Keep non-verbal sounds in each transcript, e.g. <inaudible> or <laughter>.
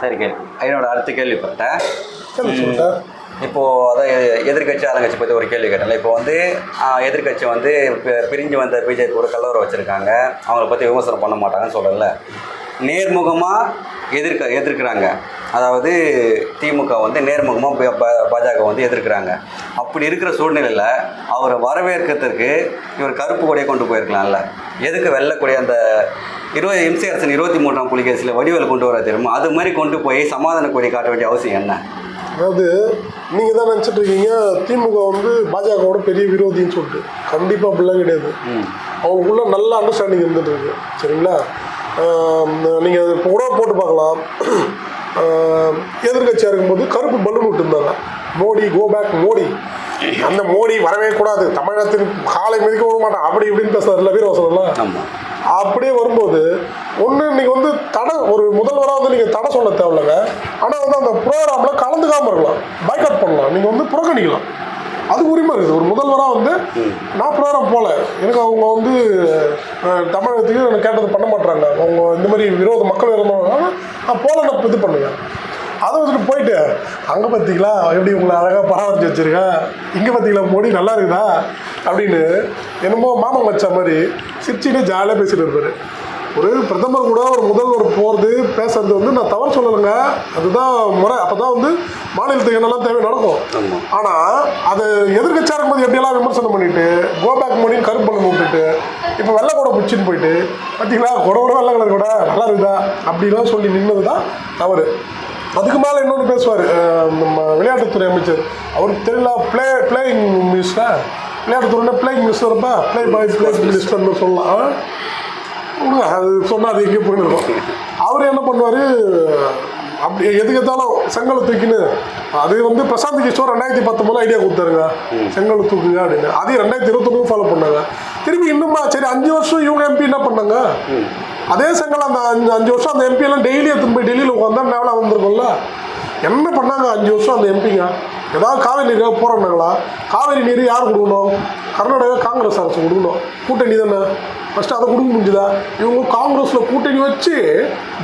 சரி கேள்வி என்னோட அடுத்த கேள்விப்பட்டேன். கேள்வி சொல்லுங்க இப்போ அதான் எ- எதிர்க்கட்சி ஆளுங்கட்சி பற்றி ஒரு கேள்வி கேட்டேன்ல. இப்போ வந்து ஆஹ், எதிர்க்கட்சி வந்து பிரிஞ்சு வந்த பிஜேபி கூட கல்லூரி வச்சுருக்காங்க. அவங்கள பற்றி விமர்சனம் பண்ண மாட்டாங்கன்னு சொல்லல நேர்முகமாக எதிர்க்க எதிர்க்கிறாங்க. அதாவது திமுக வந்து நேர்முகமாக பாஜக வந்து எதிர்க்கிறாங்க. அப்படி இருக்கிற சூழ்நிலையில் அவரை வரவேற்கிறதுக்கு இவர் கருப்பு கொடியை கொண்டு போயிருக்கலாம்ல. எதுக்கு வெள்ளக்கூடிய அந்த இருபது எம்சி அரசன் இருபத்தி மூன்றாம் புலிகேசில் வடிவேல் கொண்டு வர தெரியுமா? அது மாதிரி கொண்டு போய் சமாதான கொடி காட்ட வேண்டிய அவசியம் என்ன? அதாவது நீங்கள் தான் நினச்சிட்டு இருக்கீங்க திமுக வந்து பாஜகவோட பெரிய விரோதின்னு சொல்லிட்டு. கண்டிப்பாக அப்படிலாம் கிடையாது. அவங்களுக்குள்ள நல்ல அண்டர்ஸ்டாண்டிங் இருந்துட்டு இருக்கு. சரிங்களா? நீங்கள் இப்போ கூட போட்டு பார்க்கலாம். எதிர்கட்சியாக இருக்கும்போது கருப்பு பலூன் விட்டுருந்தாங்க. Modi go back Modi. அந்த மோடி வரவே கூடாது. தமிழகத்தின் காலை மிதிக்க விட மாட்டான். அப்படி இப்படின்னு பேசுறாருல வீரவசனம்லாம் ஆமாம் அப்படியே வரும்போது ஒன்று நீங்கள் வந்து தடை ஒரு முதல்வராக வந்து நீங்கள் தடை சொல்ல தேவையில்லைங்க. ஆனால் வந்து அந்த ப்ரோக்ராமில் கலந்துக்காமல் இருக்கலாம். பாய்காட் பண்ணலாம். நீங்கள் வந்து புறக்கணிக்கலாம். அது உரிமை இருக்குது. ஒரு முதல்வராக வந்து நான் ப்ரோக்ராம் போகல எனக்கு அவங்க வந்து தமிழகத்துக்கு எனக்கு கேட்டது பண்ண மாட்டாங்க அவங்க இந்த மாதிரி விரோத மக்கள் இருந்தாங்க நான் போகல நான் இது பண்ணுவேன். அதை வச்சுட்டு போயிட்டு அங்கே பார்த்தீங்களா எப்படி உங்களை அழகாக பராமரிச்சு வச்சிருக்கேன் இங்கே பார்த்தீங்களா மோடி நல்லா இருக்குதா? அப்படின்னு என்னமோ மாமன் வச்ச மாதிரி சிரிச்சுட்டு ஜாலியாக பேசிட்டு இருப்பாரு. ஒரு பிரதமர் கூட ஒரு முதல்வர் போகிறது பேசுறது வந்து நான் தவறு சொல்லலைங்க. அதுதான் முறை. அப்போ தான் வந்து மாநிலத்துக்கு என்னெல்லாம் தேவை நடக்கும். ஆனால் அது எதிர்கட்சியாக இருக்கும்போது எப்படியெல்லாம் விமர்சனம் பண்ணிட்டு கோபேக் மோடின்னு கருப்பு பண்ண விட்டுட்டு இப்போ வெள்ளை கூட பிடிச்சின்னு போயிட்டு பார்த்தீங்களா கூட கூட வெள்ளை கலர் கூட நல்லா இருக்குதா? அப்படிலாம் சொல்லி நின்னது தான் தவறு. அதுக்கு மேலே இன்னொன்று பேசுவார் நம்ம விளையாட்டுத்துறை அமைச்சர். அவருக்கு தெரியல ப்ளே பிளேயிங் மினிஸ்டர் விளையாட்டுத்துறைனா பிளேயிங் மினிஸ்டர்ப்பா பிளே பாய் பிளே மினிஸ்டர்னு சொல்லலாம். அது சொன்னால் அது எங்கேயும் போயிடும் அவர் என்ன பண்ணுவார் அப்படி எதுக்கு எடுத்தாலும் செங்கலை தூக்கின்னு அது வந்து பிரசாந்த் கிஷோர் ரெண்டாயிரத்தி பத்தொம்பதுல ஐடியா கொடுத்தாருங்க. செங்கலை தூக்குங்க அப்படின்னு. அதையும் ரெண்டாயிரத்தி இருபத்தொன்னு ஃபாலோ பண்ணாங்க. திரும்பி இன்னுமா சரி அஞ்சு வருஷம் இவங்க எம்பி என்ன பண்ணாங்க? அதே சங்கம் அந்த அஞ்சு அஞ்சு வருஷம் அந்த எம்பியெல்லாம் டெய்லி எடுத்துன்னு போய் டெல்லியில் உட்காந்தா மேலே வந்திருக்கும்ல? என்ன பண்ணாங்க அஞ்சு வருஷம் அந்த எம்பிங்க ஏதாவது காவிரி நீருக்காக போராடினாங்களா காவிரி நீர் யார் கொடுக்கணும்? கர்நாடகா காங்கிரஸ் அரசு கொடுக்கணும். கூட்டணி தானே? ஃபஸ்ட்டு அதை கொடுக்க முடிஞ்சுதா? இவங்க காங்கிரஸில் கூட்டணி வச்சு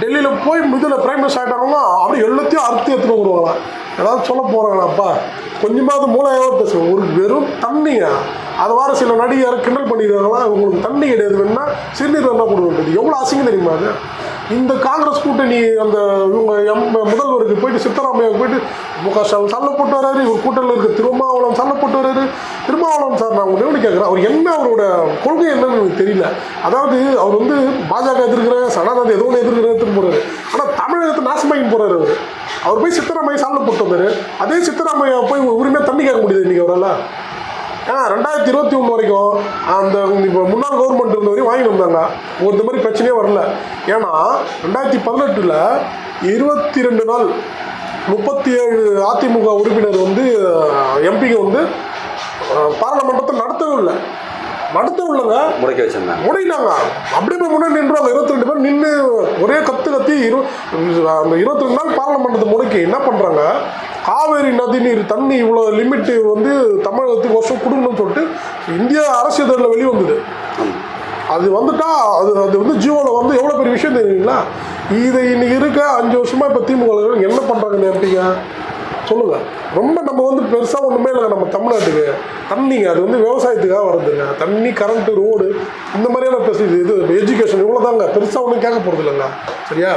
டெல்லியில் போய் இதில் பிரைம் மினிஸ்டர் ஆகிட்டாங்கன்னா அப்படி எல்லாத்தையும் அறுத்து எடுத்துகிட்டு வருவாங்களா ஏதாவது சொல்ல போகிறாங்களாப்பா கொஞ்சமாவது மூலாயாவது பேசுவோம். ஒரு வெறும் தண்ணிங்க அது வார சில நடிகர் கிண்டல் பண்ணிடுறாங்களா உங்களுக்கு தண்ணி கிடையாது. வேணும்னா சிறுநீர் தான் கொடுக்குறது எவ்வளோ அசிங்கம் தெரியுமா அது? இந்த காங்கிரஸ் கூட்டணி அந்த இவங்க எம் முதல்வருக்கு போயிட்டு சித்தராமையா போயிட்டு மு க ஸ்டாலின் சண்டை போட்டு வராரு. இவர் கூட்டணியில் இருக்க திருமாவளம் சண்டை போட்டு வராரு. திருமாவளம் சார் நான் உங்களை கேட்குறேன்? அவர் என்ன அவரோட கொள்கை என்னன்னு எனக்கு தெரியல. அதாவது அவர் வந்து பாஜக எதிர்க்கிறேன் சனாதனத்தை எதுவும் ஒன்று எதிர்க்கிறேன் எடுத்துன்னு போறாரு. ஆனால் தமிழகத்தை நாசமாக்கி போகிறாரு அவர். அவர் போய் சித்தராமையை சாமி போட்டு அதே சித்தராமையை போய் உரிமையாக தண்ணி கேட்க முடியுது இன்றைக்கி அவரால். ஏன்னா ரெண்டாயிரத்தி இருபத்தி ஒன்று வரைக்கும் அந்த இப்போ முன்னாள் கவர்மெண்ட் இருந்த வரையும் வாங்கி வந்தாங்க. ஒரு மாதிரி பிரச்சனையே வரல. ஏன்னா ரெண்டாயிரத்தி பதினெட்டில் இருபத்தி ரெண்டு நாள் முப்பத்தி ஏழு அதிமுக உறுப்பினர் வந்து எம்பிங்க வந்து பாராளுமன்றத்தை நடத்தவே இல்லை. நடத்தவே இல்லைங்க முடக்கி வச்சிருந்தாங்க. முடியிட்டாங்க அப்படியே போய் முன்னாடி நின்றுவாங்க. இருபத்தி ரெண்டு பேர் நின்று ஒரே கத்து கத்தி இரு அந்த இருபத்தி ரெண்டு நாள் பாராளுமன்றத்தை முடக்கி என்ன பண்ணுறாங்க காவேரி நதி நீர் தண்ணி இவ்வளோ லிமிட்டு வந்து தமிழகத்துக்கு வருஷம் கொடுக்கணும்னு சொல்லிட்டு இந்திய அரசியலில் வெளியே வந்தது. அது வந்துட்டா அது அது வந்து ஜியோவில் வந்து எவ்வளோ பெரிய விஷயம் தெரியுங்களா? இதை இன்னைக்கு இருக்க அஞ்சு வருஷமாக இப்போ திமுக என்ன பண்ணுறாங்க எம்பிங்க சொல்லுங்கள் ரொம்ப நம்ம வந்து பெருசாக ஒன்றுமே இல்லை நம்ம தமிழ்நாட்டுக்கு. தண்ணிங்க அது வந்து விவசாயத்துக்காக வருதுங்க தண்ணி கரண்ட்டு ரோடு இந்த மாதிரியான பெருசு இது எஜுகேஷன் இவ்வளோ தாங்க பெருசாக ஒன்றும் கேட்க போகிறது இல்லைங்க. சரியா?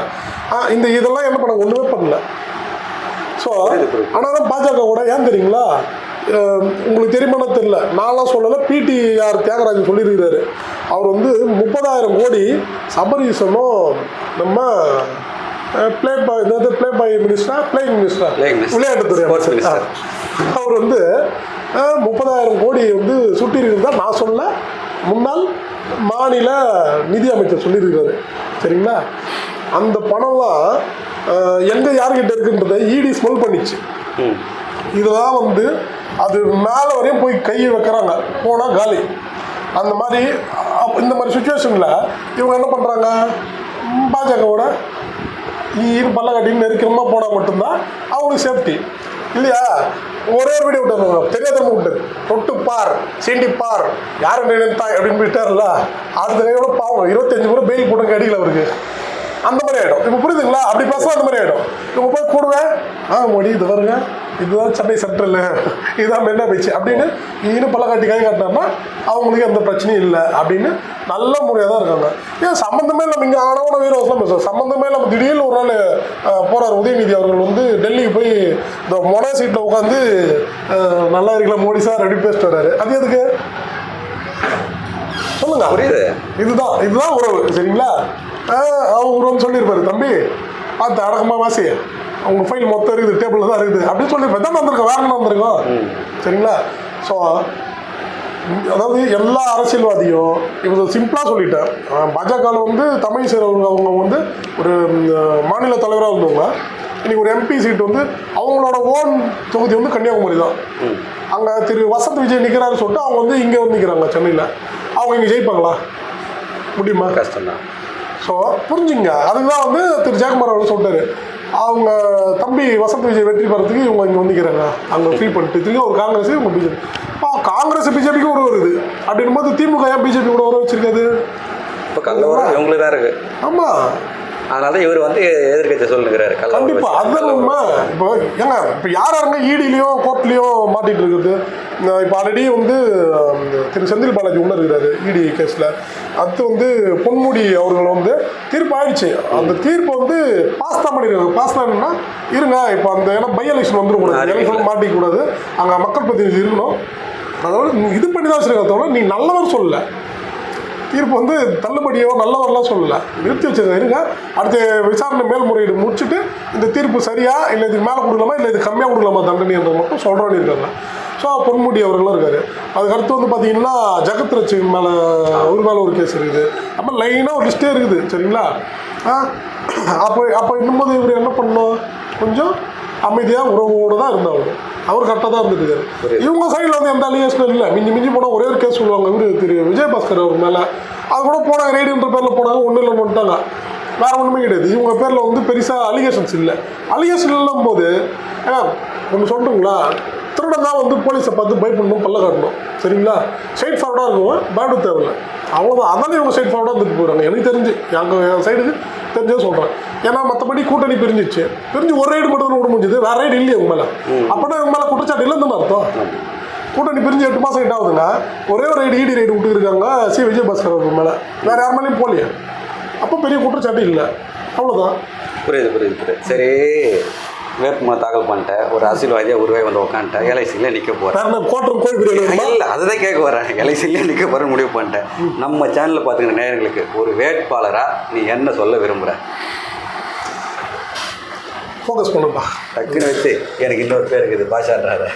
ஆ இந்த இதெல்லாம் என்ன பண்ணாங்க? ஒன்றுமே பண்ணல. ஸோ ஆனால் தான் பாஜக கூட ஏன் தெரியுங்களா? உங்களுக்கு தெரியுமானா தெரியல. நான்லாம் சொல்லலை. பிடிஆர் தியாகராஜன் சொல்லியிருக்கிறாரு. அவர் வந்து முப்பதாயிரம் கோடி சபரீசனும் நம்ம ப்ளே பாய் என்னது ப்ளே பாய் மினிஸ்டரா பிளேயிங் மினிஸ்டரா. விளையாட்டுத்துறை அமைச்சர். அவர் வந்து முப்பதாயிரம் கோடி வந்து சுட்டியிருக்கிறதா நான் சொல்ல முன்னாள் மாநில நிதி அமைச்சர் சொல்லியிருக்கிறாரு. சரிங்களா? அந்த பணம்லாம் எங்க யார்கிட்ட இருக்குன்றதை இடி ஸ்மெல் பண்ணிச்சு. இதெல்லாம் வந்து அது மேலே வரையும் போய் கையை வைக்கிறாங்க. போனால் காலி. அந்த மாதிரி இந்த மாதிரி சுச்சுவேஷனில் இவங்க என்ன பண்ணுறாங்க பாஜகவோட இரு பல்ல கட்டின்னு நெருக்கமாக போனால் மட்டும்தான் அவங்களுக்கு சேஃப்டி இல்லையா? ஒரே ஒரு வீடியோ விட்டாங்க தெரியாதவங்க விட்டாரு தொட்டு பார் சீண்டி பார். யாரை அப்படின்னு விட்டார்ல அடுத்த கையோட பாவம். இருபத்தஞ்சு முறை பெயில் போட்டு அடிக்கல அவருக்கு. அந்த மாதிரி ஆயிடும். இப்போ புரியுதுங்களா? அப்படி பேசலாம் அந்த மாதிரி ஆயிடும். இவங்க போய் கூடுவேன் ஆ மோடி இது வருங்க இதுதான் சென்னை சென்ட்ரல் இதுதான் மெரினா பீச் அப்படின்னு இன்னும் பல்ல காட்டி கை காட்டினார்னா அவங்களுக்கு எந்த பிரச்சனையும் இல்லை அப்படின்னு நல்ல முறையாக தான் இருக்காங்க. ஏன் சம்மந்தமே இல்லாமல் இங்கே ஆனவன வீரவசம் பேசுவோம் சம்மந்தமே இல்லாமல் திடீர்னு ஒரு நாள் போறார். உதயநிதி அவர்கள் வந்து டெல்லிக்கு போய் இந்த மொன சீட்டில் உட்காந்து நல்லா இருக்கல மோடி சார் அப்படி பேசிட்டு வர்றாரு. அது எதுக்கு? சொல்லுங்க. புரியுது. இதுதான் இதுதான் உறவு. சரிங்களா? உறவுன்னு சொல்லியிருப்பாரு தம்பி பார்த்து அடக்கமா வாசி. அவங்க ஃபைல் மொத்தம் இருக்குது டேபிளில் தான் இருக்குது. அப்படின்னு சொல்லியிருப்பாரு. தான் வந்திருக்கோம் வேற என்ன வந்திருக்கோம்? சரிங்களா? ஸோ அதாவது எல்லா அரசியல்வாதியும் இப்போ சிம்பிளாக சொல்லிட்டேன். பாஜகவில் வந்து தமிழ் சேர்வங்க அவங்க வந்து ஒரு மாநில தலைவராக இருந்தவங்க. இன்னைக்கு ஒரு எம்பி சீட் வந்து அவங்களோட ஓன் தொகுதி வந்து கன்னியாகுமரி தான். அங்கே திரு வசந்த் விஜய் நிற்கிறாரு சொல்லிட்டு அவங்க வந்து இங்கே வந்து நிற்கிறாங்க சென்னையில். அவங்க இங்கே ஜெயிப்பாங்களா? முடியுமா? கஷ்டம்தான். ஸோ புரிஞ்சுங்க. அதுதான் வந்து திரு. ஜெயக்குமார் அவர்கள் சொல்லிட்டாரு அவங்க தம்பி வசந்த் விஜய் வெற்றி பெறதுக்கு இவங்க இங்கே வந்துக்கிறாங்க அங்கே ஃப்ரீ பண்ணிட்டு திரும்பி ஒரு காங்கிரஸ் இவங்க பிஜேபி. ஆ காங்கிரஸ் பிஜேபிக்கு ஒரு வருது அப்படின்னும் போது திமுக ஏன் பிஜேபி கூட உறவு வச்சிருக்காது? இப்போ கல்லூரம் இவங்களுக்கு தான் இருக்கு. ஆமாம் அதனால தான் இவர் வந்து எதிர்கட்சி சொல்லுங்கிறாரு கண்டிப்பா. அதுதான் இப்போ ஏங்க இப்போ யார் யாருங்க ஈடிலையும் கோர்ட்லேயும் மாட்டிட்டு இருக்குது இப்போ ஆல்ரெடி வந்து திரு செந்தில் பாலாஜி உள்ள இருக்கிறாரு இடி கேஸில் அடுத்து வந்து பொன்முடி அவர்கள் வந்து தீர்ப்பு ஆயிடுச்சு. அந்த தீர்ப்பு வந்து பாஸ் தான் பண்ணிருக்காங்க. பாஸ் என்னன்னா இருங்க இப்போ அந்த ஏன்னா பை எலெக்ஷன் வந்துடக்கூடாது. எலெக்ஷன் மாட்டிக்கூடாது அங்கே மக்கள் பிரதிநிதி இருக்கணும். அதோட இது பண்ணி தான் வச்சிருக்க தவிர நீ நல்லவர் சொல்லலை. தீர்ப்பு வந்து தள்ளுபடியோ நல்லவரெல்லாம் சொல்லலை. நிறுத்தி வச்சிருக்க இருங்க. அடுத்து விசாரணை மேல்முறையீடு முடிச்சுட்டு இந்த தீர்ப்பு சரியா இல்லை இதுக்கு மேலே கொடுக்கலாமா இல்லை இது கம்மியாக கொடுக்கலாமா தண்டனைன்ற மட்டும் சொல்கிறோன்னு இருக்காங்க. ஸோ பொன்முடி அவர்களும் இருக்கார். அதுக்கு அடுத்து வந்து பார்த்தீங்கன்னா ஜெகத் ரட்சி மேலே ஒரு மேலே ஒரு கேஸ் இருக்குது. அப்போ லைனாக ஒரு லிஸ்ட்டே இருக்குது சரிங்களா? ஆ அப்போ அப்போ இன்னும்போது இவர் என்ன பண்ணணும்? கொஞ்சம் அமைதியாக உறவோடு தான் இருந்தாங்க. அவர் கரெக்டாக தான் இருந்துட்டு இவங்க சைடில் வந்து எந்த அலிகேஷனும் இல்லை. மிஞ்சி மிஞ்சி போனால் ஒரே ஒரு கேஸ் சொல்லுவாங்க. இவரு திரு விஜயபாஸ்கர் அவர் மேலே. அது கூட போனாங்க ரேடியோன்ற பேரில் போனாங்க ஒன்றும் இல்லை வந்துட்டாங்க. வேற ஒன்றுமே கிடையாது. இவங்க பேரில் வந்து பெருசாக அலிகேஷன்ஸ் இல்லை. அலிகேஷன் இல்லாம போது ஏன்னா ஒன்று சொல்கிறீங்களா திருடன் தான் வந்து போலீஸை பார்த்து பயப்படணும் பல்ல காட்டணும். சரிங்களா? ஸ்ட்ரைட் ஃபார்வர்டாக இருக்கும் பயப்பட தேவையில்லை. அவ்வளோதான் அதனால இவங்க ஸ்ட்ரைட் ஃபார்வர்டாக இருந்துட்டு போகிறாங்க எனக்கு தெரிஞ்சு எங்கள் சைடுக்கு தெரிஞ்சே சொல்கிறேன் ஏன்னா மற்றபடி கூட்டணி பிரிஞ்சிச்சு. பிரிஞ்சு ஒரு ரைடு மட்டும் விட முடிஞ்சது. வேற ரைடு இல்லையே உங்க மேலே. அப்படின்னா இவங்க மேலே குற்றச்சாட்டு இல்லைன்னு அர்த்தம்? கூட்டணி பிரிஞ்சு எட்டு மாதம் எட்டு ஆகுதுங்க. ஒரே ஒரு ரைடு இடி ரைடு விட்டுருக்காங்க சி. விஜயபாஸ்கர் அவர் மேலே. வேற யார் மேலேயும் போகலையே. அப்போ பெரிய குற்றச்சாட்டு இல்லை. அவ்வளோதான் புரியுது புரியுது புரியுது. சரி. வேட்புமனு தாக்கல் பண்ணிட்டேன். ஒரு அரசியல்வாதியாக உருவாகி வந்து உட்காந்துட்டேன் எல்ஐசியில் நிற்க போகிறேன் வேணுமா? இல்லை அதுதான் கேட்க வரேன். எல்ஐசியில் நிற்க போகிறேன்னு முடிவு பண்ணிட்டேன். நம்ம சேனலில் பார்த்துக்கிற நேயர்களுக்கு ஒரு வேட்பாளராக நீ என்ன சொல்ல விரும்புகிற ஃபோக்கஸ் பண்ணுப்பா டக்குன்னு வச்சு எனக்கு இன்னொரு பேர் இருக்குது பாஷான்றாரு.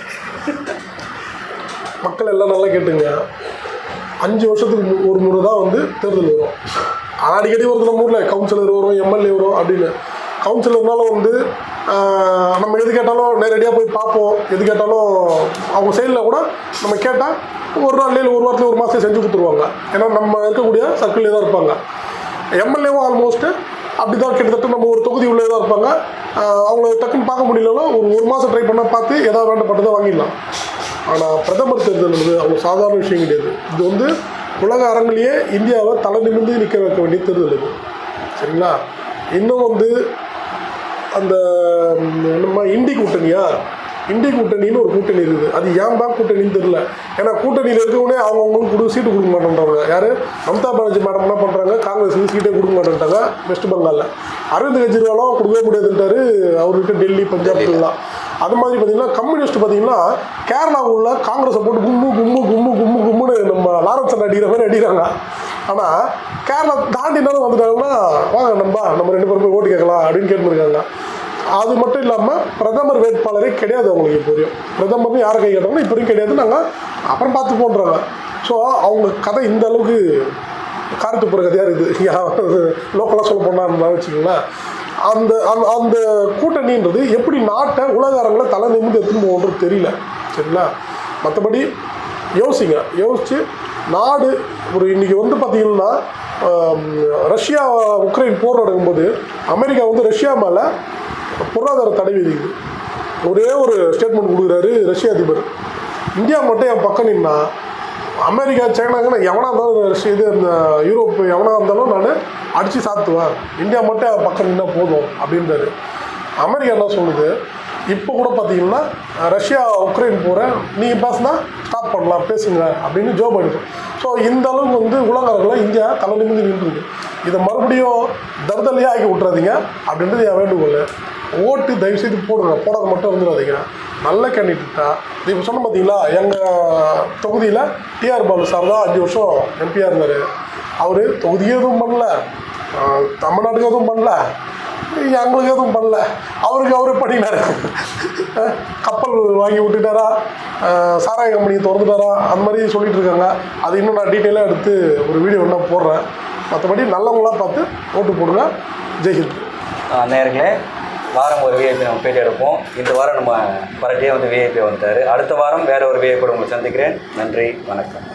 மக்கள் எல்லாம் நல்லா கேட்டுங்க. அஞ்சு வருஷத்துக்கு ஒரு முறை தான் வந்து தேர்தல் வரும். அடிக்கடி வருது நம்ம ஊரில். கவுன்சிலர் வரும் எம்எல்ஏ வரும் அப்படின்னு. கவுன்சிலர்னால வந்து நம்ம எது கேட்டாலும் நேரடியாக போய் பார்ப்போம். எது கேட்டாலும் அவங்க சைடில் கூட நம்ம கேட்டால் ஒரு நாள்லேயே இல்லை ஒரு வாரத்தில் ஒரு மாதம் செஞ்சு கொடுத்துருவாங்க. ஏன்னா நம்ம இருக்கக்கூடிய சர்க்கிளில் தான் இருப்பாங்க. எம்எல்ஏவும் ஆல்மோஸ்ட்டு அப்படி தான் கிட்டத்தட்ட நம்ம ஒரு தொகுதி உள்ளே தான் இருப்பாங்க. அவங்கள டக்குன்னு பார்க்க முடியலன்னா ஒரு ஒரு மாதம் ட்ரை பண்ணால் பார்த்து எதாவது வேண்டப்பட்டதை வாங்கிடலாம். ஆனால் பிரதமர் தேர்தல் அவங்க சாதாரண விஷயம் கிடையாது. இது வந்து உலக அரங்கிலேயே இந்தியாவை தலை நிமிர்ந்து நிற்க வைக்க வேண்டிய தேர்தல் இது. சரிங்களா? இன்னும் வந்து அந்த ம், என்னம்மா இண்டி கூட்டணியா? இண்டி கூட்டணின்னு ஒரு கூட்டணி இருக்குது. அது ஏன் தான் கூட்டணின்னு தெரியல. ஏன்னா கூட்டணியில் இருக்கவனே அவங்கவுங்களுக்கு கொடு சீட்டு கொடுக்க மாட்டேன்றாங்க. யார்? மம்தா பானர்ஜி மேடம் என்ன பண்ணுறாங்க காங்கிரஸுக்கு சீட்டே கொடுக்க மாட்டேன்ட்டாங்க வெஸ்ட் பெங்காலில். அரவிந்த் கெஜ்ரிவாலும் கொடுக்கவே முடியாதுன்ட்டாரு அவர்கிட்ட டெல்லி பஞ்சாப் எல்லாம். அது மாதிரி பார்த்தீங்கன்னா கம்யூனிஸ்ட் பார்த்தீங்கன்னா கேரளா உள்ள காங்கிரஸை போட்டு கும்மு கும்மு கும்மு கும்மு கும்முன்னு நம்ம லாரன்சன் அடிக்கிற மாதிரி அடிக்கிறாங்க. ஆனால் கேரளா தாண்டினாலும் வந்துட்டாங்கன்னா வாங்க நம்ம நம்ம ரெண்டு பேரும் போய் ஓட்டு கேட்கலாம் அப்படின்னு கேட்டுருக்காங்க. அது மட்டும் இல்லாமல் பிரதமர் வேட்பாளரே கிடையாது அவங்களுக்கு இப்போதையும் பிரதமர்னு யாரை கை கேட்டாங்கன்னா இப்போதையும் கிடையாது. நாங்கள் அப்புறம் பார்த்து போன்றாங்க ஸோ அவங்க கதை இந்த அளவுக்கு காரத்து போகிற கதையாக இருக்குது <laughs> லோக்கலாக சொல்ல போனான்னு வச்சுக்கோங்களேன். அந்த அந்த அந்த கூட்டணின்றது எப்படி நாட்டை உலக அரங்கில் தலை நிமிந்து எடுத்துன்னு போகன்றது தெரியல. சரிங்களா? மற்றபடி யோசிங்க. யோசிச்சு நாடு ஒரு இன்றைக்கி வந்து பார்த்தீங்கன்னா ரஷ்யா உக்ரைன் போர் நடக்கும்போது அமெரிக்கா வந்து ரஷ்யா மேலே பொருளாதார தடை விதிக்குது. ஒரே ஒரு ஸ்டேட்மெண்ட் கொடுக்குறாரு ரஷ்ய அதிபர். இந்தியா மட்டும் என் பக்கம் நின்னா அமெரிக்கா சைனாங்கன்னா எவனாக இருந்தாலும் ரஷ்யா இது இந்த யூரோப் எவனாக இருந்தாலும் நான் அடித்து சாத்துவேன். இந்தியா மட்டும் என் பக்கம் நின்னா போதும் அப்படின்றாரு. அமெரிக்கா என்ன சொல்லுது? இப்போ கூட பார்த்தீங்கன்னா ரஷ்யா உக்ரைன் போகிறேன் நீங்கள் பேசுனா ஸ்டாப் பண்ணலாம் பேசுங்க அப்படின்னு ஜோ பைடன் ஸோ இந்த அளவுக்கு வந்து உலகங்களை இந்தியா தலை நிமிந்து நின்றுருக்கு. இதை மறுபடியும் தர்தலையாக ஆக்கி விட்டுறாதீங்க அப்படின்றது என் வேண்டுகோள். ஓட்டு தயவு செய்து போடுங்க போடாத மட்டும் வந்துடாதீங்க நல்ல கேண்டிடேட்டா இப்போ சொன்ன பார்த்தீங்களா எங்கள் தொகுதியில் டிஆர் பாலு சார் தான் அஞ்சு வருஷம் எம்பியாக இருந்தார். அவர் தொகுதியே எதுவும் பண்ணல. தமிழ்நாட்டுக்கு எதுவும் பண்ணல. எங்களுக்கு எதுவும் பண்ணல. அவருக்கு அவரே பண்ணினாரு கப்பல் வாங்கி விட்டுட்டாரா? சாராய கம்பெனியை திறந்துட்டாரா? அந்த மாதிரி சொல்லிட்டு இருக்காங்க. அது இன்னும் நான் டீட்டெயிலாக எடுத்து ஒரு வீடியோ ஒன்றா போடுறேன். மற்றபடி நல்லவங்களாக பார்த்து ஓட்டு போடுங்க. ஜெய்ஹிந்த் நேர்களே வாரம் ஒரு விஐபி நம்ம பேட்டி எடுப்போம். இந்த வாரம் நம்ம பரட்டியே வந்து விஐபி வந்துட்டார். அடுத்த வாரம் வேறு ஒரு விஐபி உங்களை சந்திக்கிறேன். நன்றி வணக்கம்.